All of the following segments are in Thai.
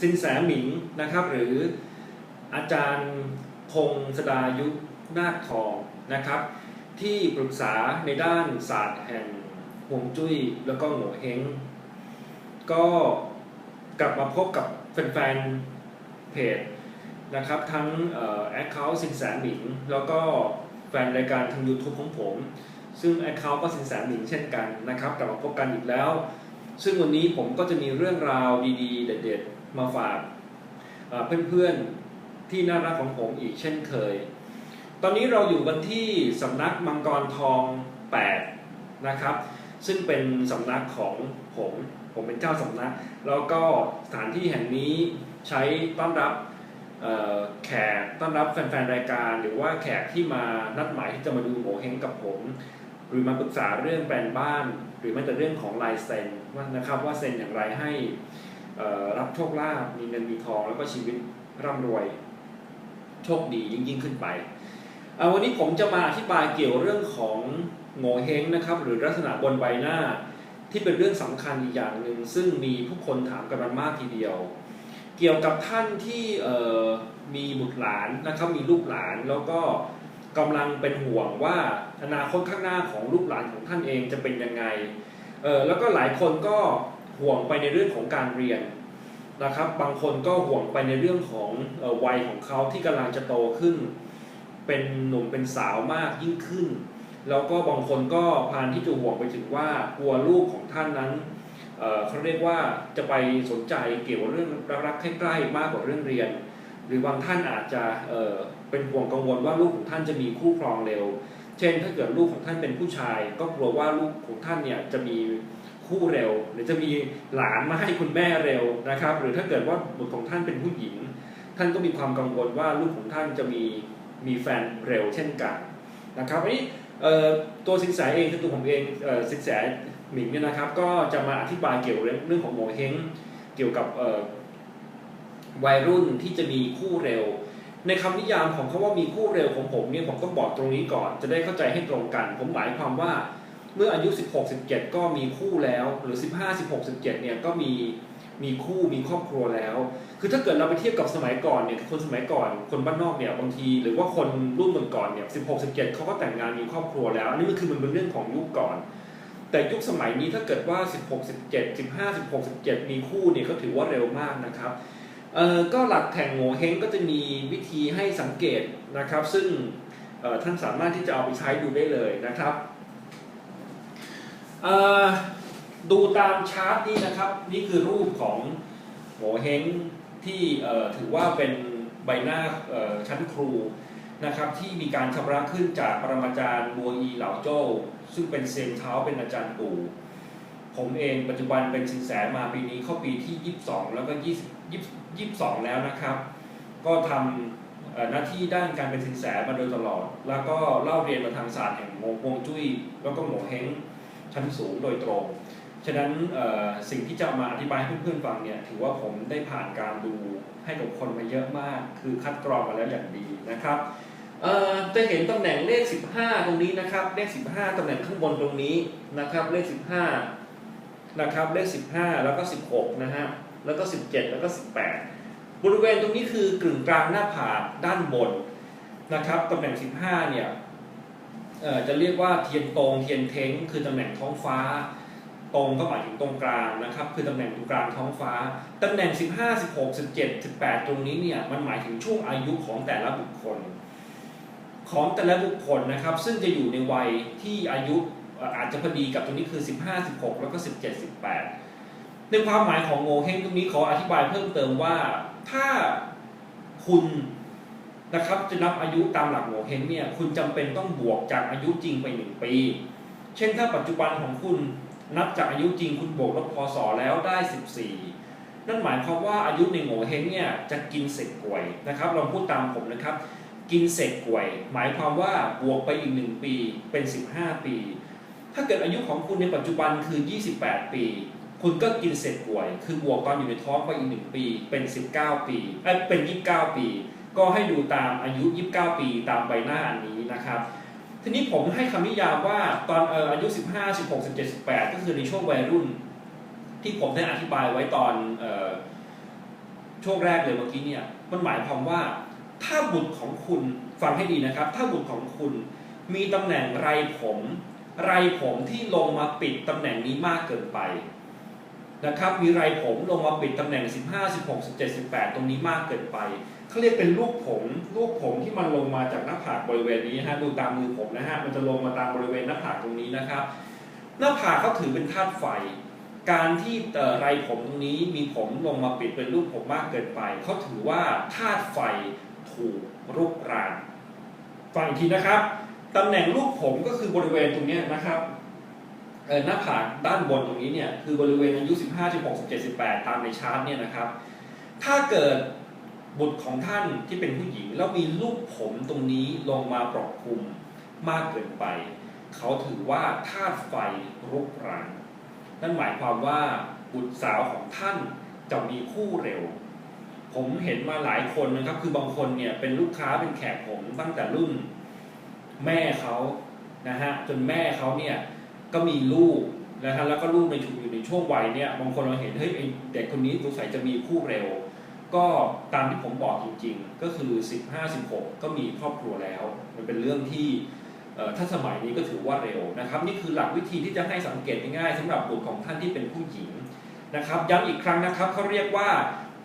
สินแสหมิงนะครับ หรืออาจารย์พงศดายุทธนาคทองนะครับ ที่ปรึกษาในด้านศาสตร์แห่งฮวงจุ้ยแล้วก็โง่เฮงก็กลับมาพบกับแฟนๆเพจนะครับ ทั้งแอคเคาท์สินแสหมิง แล้วก็แฟนรายการทาง YouTube ของผม ซึ่งแอคเคาท์ก็สินแสหมิงเช่นกันนะครับ กลับมาพบกันอีกแล้ว ซึ่งวันนี้ผมก็จะมีเรื่องราวดีๆ เด็ดๆ มาฝากเพื่อนๆที่น่ารักของผมอีกเช่นเคย ตอนนี้เราอยู่กันที่สำนักมังกรทอง 8 นะครับ ซึ่งเป็นสำนักของผม ผมเป็นเจ้าสำนัก แล้วก็สถานที่แห่งนี้ใช้ต้อนรับแขกต้อนรับแฟนๆรายการ หรือว่าแขกที่มานัดหมายที่จะมาดูโหเฮงกับผม หรือมาปรึกษาเรื่องแปลนบ้าน หรือแม้แต่เรื่องของลายเซ็นว่านะครับว่าเซ็นอย่างไรให้ รับโชคลาภมีเงินมีทองแล้วก็ชีวิตร่ำรวยโชคดียิ่งยิ่งขึ้นไปวันนี้ผมจะมาอธิบายเกี่ยวเรื่องของโงเฮงนะครับ หรือลักษณะบนใบหน้าที่เป็นเรื่องสำคัญอีกอย่างหนึ่งซึ่งมีผู้คนถามกันมากทีเดียว เกี่ยวกับท่านที่มีบุตรหลานนะครับมีลูกหลานแล้วก็กำลังเป็นห่วงว่าอนาคตข้างหน้าของลูกหลานของท่านเองจะเป็นยังไงแล้วก็หลายคนก็ ห่วงไปในเรื่องของการเรียนนะครับ บางคนก็ห่วงไปในเรื่องของวัยของเขาที่กำลังจะโตขึ้น เป็นหนุ่มเป็นสาวมากยิ่งขึ้น แล้วก็บางคนก็พานที่จะห่วงไปถึงว่ากลัวลูกของท่านนั้นเเขาเรียกว่าจะไปสนใจเกี่ยวกับเรื่องรักใกล้ๆมากกว่าเรื่องเรียน หรือบางท่านอาจจะเเป็นห่วงกังวลว่าลูกของท่านจะมีคู่ครองเร็ว เช่น ถ้าเกิดลูกของท่านเป็นผู้ชาย ก็กลัวว่าลูกของท่านเนี่ยจะมี คู่เร็ว หรือจะมีหลานมาให้คุณแม่เร็วนะครับ หรือถ้าเกิดว่าบุตรของท่านเป็นผู้หญิง ท่านก็มีความกังวลว่าลูกของท่านจะมีมีแฟนเร็วเช่นกันนะครับอันนี้ตัวสินแสเองคือตัวผมเองสินแสหมิงเนี่ยนะครับ ก็จะมาอธิบายเกี่ยวเรื่องของโมเฮงเกี่ยวกับวัยรุ่นที่จะมีคู่เร็ว ในคำนิยามของเขาว่ามีคู่เร็วของผมเนี่ยผมต้องบอกตรงนี้ก่อน จะได้เข้าใจให้ตรงกัน ผมหมายความว่า เมื่ออายุ 16 17 ก็มีคู่แล้ว หรือ 15 16 17 เนี่ยก็มีมีคู่มีครอบครัวแล้ว คือถ้าเกิดเราไปเทียบกับสมัยก่อนเนี่ยคนสมัยก่อนคนบ้านนอกเนี่ยบางทีหรือว่าคนรุ่นก่อนเนี่ย16 17เขาก็แต่งงานมีครอบครัวแล้ว อันนี้มันคือมันเป็นเรื่องของยุคก่อน แต่ยุคสมัยนี้ถ้าเกิดว่า 16 17 15 16 17 มีคู่เนี่ยก็ถือว่าเร็วมากนะครับเอ่อก็หลักแข่งโง่เฮงก็จะมีวิธีให้สังเกตนะครับ ซึ่งท่านสามารถที่จะเอาไปใช้ดูได้เลยนะครับ ดูตามชาร์ตนี้นะครับ นี่คือรูปของโหเฮงที่ถือว่าเป็นใบหน้าชั้นครูนะครับที่มีการชำระขึ้นจากปรมาจารย์บัวอีเหล่าโจ้ซึ่งเป็นเซนเท้าเป็นอาจารย์ปู่ผมเองปัจจุบันเป็นสินแสมาปีนี้เข้าปีที่ 22 แล้วก็20 22 แล้วนะครับ ก็ทำหน้าที่ด้านการเป็นสินแสมาโดยตลอด แล้วก็เล่าเรียนมาทางศาสตร์แห่งโมงจุ้ย แล้วก็โหเฮง ชั้นสูงโดยตรง ฉะนั้นสิ่งที่จะมาอธิบายให้เพื่อนๆฟังเนี่ยถือว่าผมได้ผ่านการดูให้กับคนมาเยอะมาก คือคัดกรองมาแล้วอย่างดีนะครับจะเห็นตำแหน่งเลข 15 ตรงนี้นะครับ เลข 15ตำแหน่งข้างบนตรงนี้นะครับ เลข 15 นะครับ เลข 15 แล้วก็ 16 นะฮะ แล้วก็ 17 แล้วก็ 18 บริเวณตรงนี้คือกึ่งกลางหน้าผากด้านบนนะครับตำแหน่ง 15 เนี่ย จะเรียกว่าเทียนตรงเทียนเท้งคือตำแหน่งท้องฟ้า ตรงก็หมายถึงตรงกลางนะครับคือตำแหน่งตรงกลางท้องฟ้าตำแหน่ง 15 16 17 18 ตรงนี้เนี่ยมันหมายถึงช่วงอายุของแต่ละบุคคล ของแต่ละบุคคลนะครับ ซึ่งจะอยู่ในวัยที่อายุอาจจะพอดีกับตรงนี้คือ 15 16 แล้วก็ 17 18 ในความหมายของโงเฮงตรงนี้ขออธิบายเพิ่มเติมว่า ถ้าคุณ นะครับจะนับอายุตามหลักโงเฮงเนี่ยคุณจำเป็นต้องบวกจากอายุจริงไปหนึ่งปี เช่นถ้าปัจจุบันของคุณนับจากอายุจริงคุณบวกลบพศแล้วได้ 14 นั่นหมายความว่าอายุในโงเฮงเนี่ยจะกินเศษกวยนะครับลองพูดตามผมนะครับ กินเศษกวย หมายความว่าบวกไปอีกหนึ่งปีเป็น 15 ปี ถ้าเกิดอายุของคุณในปัจจุบันคือ 28 ปี คุณก็กินเศษกวย คือบวกตอนอยู่ในท้องไปอีกหนึ่งปีเป็น 19 ปีเอ้เป็น 29 ปี ก็ให้ดูตามอายุ 29 ปีตามใบหน้าอันนี้นะครับ ทีนี้ผมให้คำนิยามว่าตอนอายุ 15 16 17 18 ก็คือในช่วงวัยรุ่น ที่ผมได้อธิบายไว้ตอนช่วงแรกเลยเมื่อกี้เนี่ย มันหมายความว่า ถ้าบุตรของคุณฟังให้ดีนะครับ ถ้าบุตรของคุณมีตำแหน่งไรผม ไรผมที่ลงมาปิดตำแหน่งนี้มากเกินไป นะครับมีไรผมลงมาปิดตำแหน่ง 15 16 17 18 ตรงนี้มากเกินไปเขาเรียกเป็นลูกผมลูกผมที่มันลงมาจากหน้าผากบริเวณนี้ฮะดูตามมือผมนะฮะมันจะลงมาตามบริเวณหน้าผากตรงนี้นะครับ หน้าผากเขาถือเป็นธาตุไฟ การที่ไรผมตรงนี้มีผมลงมาปิดเป็นรูปผมมากเกินไปเขาถือว่าธาตุไฟถูกรุกรานฟังอีกทีนะครับตำแหน่งรูปผมก็คือบริเวณตรงนี้นะครับ หน้าผากด้านบนตรงนี้เนี่ยคือบริเวณอายุ 15 16 17 18 ตามในชาร์ตเนี่ยนะครับ ถ้าเกิดบุตรของท่านที่เป็นผู้หญิง แล้วมีลูกผมตรงนี้ลงมาปกคลุมมากเกินไป เขาถือว่าธาตุไฟรุกรานนั่นหมายความว่าบุตรสาวของท่านจะมีคู่เร็ว ผมเห็นมาหลายคนนะครับคือบางคนเนี่ยเป็นลูกค้าเป็นแขกผมตั้งแต่รุ่น แม่เขานะฮะจนแม่เขาเนี่ย ก็มีลูกนะฮะแล้วก็ลูกในชุอยู่ในช่วงวัยเนี่ยบางคนเราเห็นเฮ้ยเด็กคนนี้สงสัยจะมีคู่เร็ว ก็ตามที่ผมบอกจริงๆ ก็คือ 15-16 ก็มีครอบครัวแล้ว มันเป็นเรื่องที่ถ้าสมัยนี้ก็ถือว่าเร็วนะครับ นี่คือหลักวิธีที่จะให้สังเกตง่ายๆสำหรับบุตรของท่านที่เป็นผู้หญิงนะครับย้ำอีกครั้งนะครับเขาเรียกว่า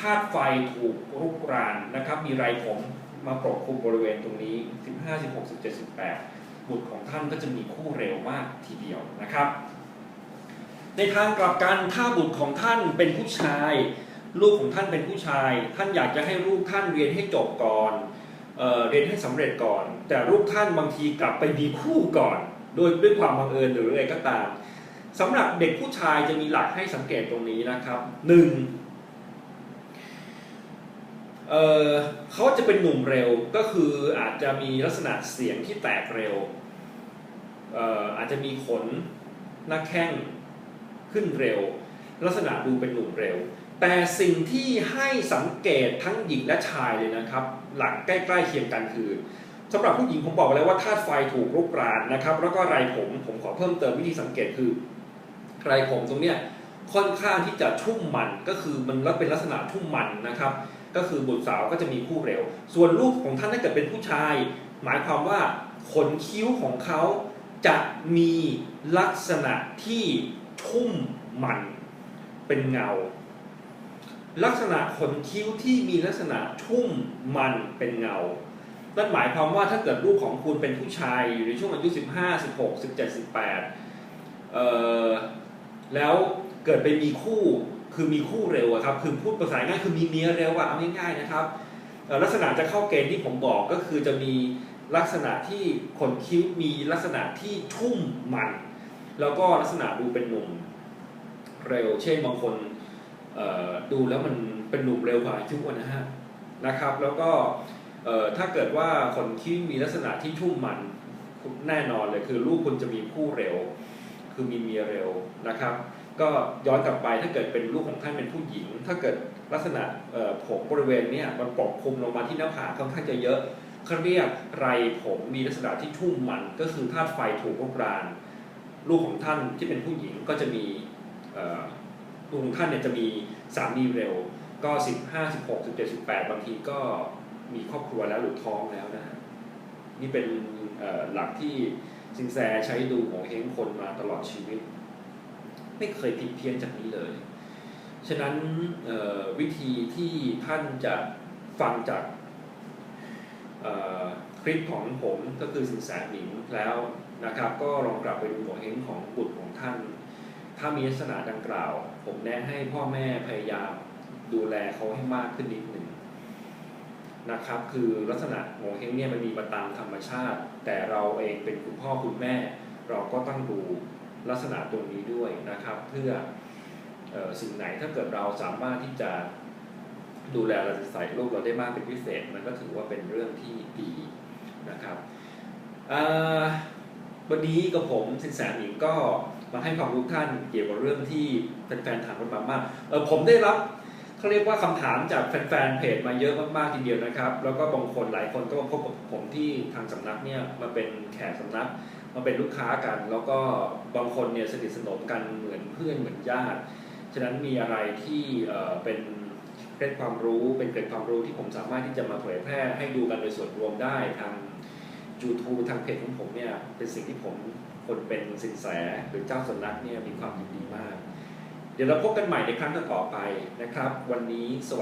ธาตุไฟถูกรุกรานนะครับ มีไรผมมาปกคลุมบริเวณตรงนี้ 15 16 17 18 บุตรของท่านก็จะมีคู่เร็วมากทีเดียวนะครับ ในทางกลับกันถ้าบุตรของท่านเป็นผู้ชาย ลูกของท่านเป็นผู้ชาย ท่านอยากจะให้ลูกท่านเรียนให้จบก่อนเออเรียนให้สำเร็จก่อน แต่ลูกท่านบางทีกลับไปมีคู่ก่อน โดยด้วยความบังเอิญหรืออะไรก็ตามสำหรับเด็กผู้ชายจะมีหลักให้สังเกตตรงนี้นะครับหนึ่ง เเขาจะเป็นหนุ่มเร็วก็คืออาจจะมีลักษณะเสียงที่แตกเร็วอาจจะมีขนหน้าแข้งขึ้นเร็ว ลักษณะดูเป็นหนุ่มเร็ว แต่สิ่งที่ให้สังเกตทั้งหญิงและชายเลยนะครับ หลักใกล้ๆเคียงกันคือสำหรับผู้หญิงผมบอกแล้วว่าธาตุไฟถูกรุกรานนะครับ แล้วก็ไรผมผมขอเพิ่มเติมวิธีสังเกตคือไรผมตรงเนี้ยค่อนข้างที่จะชุ่มมันก็คือมันแล้วเป็นลักษณะชุ่มมันนะครับ ก็คือบุตรสาวก็จะมีคู่เร็ว ส่วนลูกของท่านถ้าเกิดเป็นผู้ชาย หมายความว่าขนคิ้วของเขาจะมีลักษณะที่ชุ่มมันเป็นเงา ลักษณะขนคิ้วที่มีลักษณะชุ่มมันเป็นเงานั่นหมายความว่าถ้าเกิดลูกของคุณเป็นผู้ชายอยู่ในช่วงอายุ 15 16 17 18เอ่อแล้วเกิดไปมีคู่ คือมีคู่เร็วครับ คือพูดภาษาง่ายคือมีเมียเร็วอะเอาง่ายๆนะครับ ลักษณะจะเข้าเกณฑ์ที่ผมบอกก็คือจะมีลักษณะที่ขนคิ้วมีลักษณะที่ชุ่มมัน แล้วก็ลักษณะดูเป็นหนุ่มเร็ว เช่นบางคนดูแล้วมันเป็นหนุ่มเร็วกว่าทุกวันนะฮะนะครับ แล้วก็ถ้าเกิดว่าขนคิ้วมีลักษณะที่ชุ่มมันแน่นอนเลยคือลูกคุณจะมีคู่เร็ว คือมีเมียเร็วนะครับ ก็ย้อนกลับไปถ้าเกิดเป็นลูกของท่านเป็นผู้หญิง ถ้าเกิดลักษณะผมบริเวณนี้มันปกคลุมลงมาที่หน้าผากค่อนข้างจะเยอะเขาเรียกไรผมมีลักษณะที่ชุ่มมันก็คือธาตุไฟถูกรุกราน ลูกของท่านที่เป็นผู้หญิงก็จะมีลูกของท่านเนี่ยจะมีสามีเร็ว ก็ 15 16 17 18 บางทีก็มีครอบครัวแล้วหรือท้องแล้วนะฮะนี่เป็นหลักที่สินแสใช้ดูของเฮงคนมาตลอดชีวิต ไม่เคยผิดเพี้ยนจากนี้เลย ฉะนั้นวิธีที่ท่านจะฟังจากคลิปของผมก็คือสินแสหมิงแล้วนะครับ ก็ลองกลับไปดูหัวเฮงของบุตรของท่าน ถ้ามีลักษณะดังกล่าว ผมแนะให้พ่อแม่พยายามดูแลเขาให้มากขึ้นนิดหนึ่งนะครับ คือลักษณะโงเฮงเนี่ยมันมีมาตามธรรมชาติ แต่เราเองเป็นคุณพ่อคุณแม่ เราก็ต้องดู ลักษณะตรงนี้ด้วยนะครับ เพื่ออสิ่งไหนถ้าเกิดเราสามารถที่จะดูแลเราจะใส่ลูกเราได้มากเป็นพิเศษ มันก็ถือว่าเป็นเรื่องที่ดีนะครับวันนี้กับผมสินแสหนิงก็มาให้ความรู้ท่านเกี่ยวกับเรื่องที่แฟนๆถามกันมามากเออผมได้รับเขาเรียกว่าคำถามจากแฟนๆเพจมาเยอะมากๆทีเดียวนะครับ แล้วก็บางคนหลายคนก็มาพบกับผมที่ทางสำนักเนี่ยมาเป็นแขกสำนัก มาเป็นลูกค้ากัน แล้วก็บางคนเนี่ยสนิทสนมกันเหมือนเพื่อนเหมือนญาติ ฉะนั้นมีอะไรที่เป็นเกร็ดความรู้เป็นเกร็ดความรู้ที่ผมสามารถที่จะมาเผยแพร่ให้ดูกันโดยส่วนรวมได้ทาง YouTube ทางเพจของผมเนี่ยเป็นสิ่งที่ผมคนเป็นสินแสหรือเจ้าสำนักเนี่ยมีความยินดีมาก เดี๋ยวเราพบกันใหม่ในครั้งต่อไปนะครับ วันนี้สวัสดี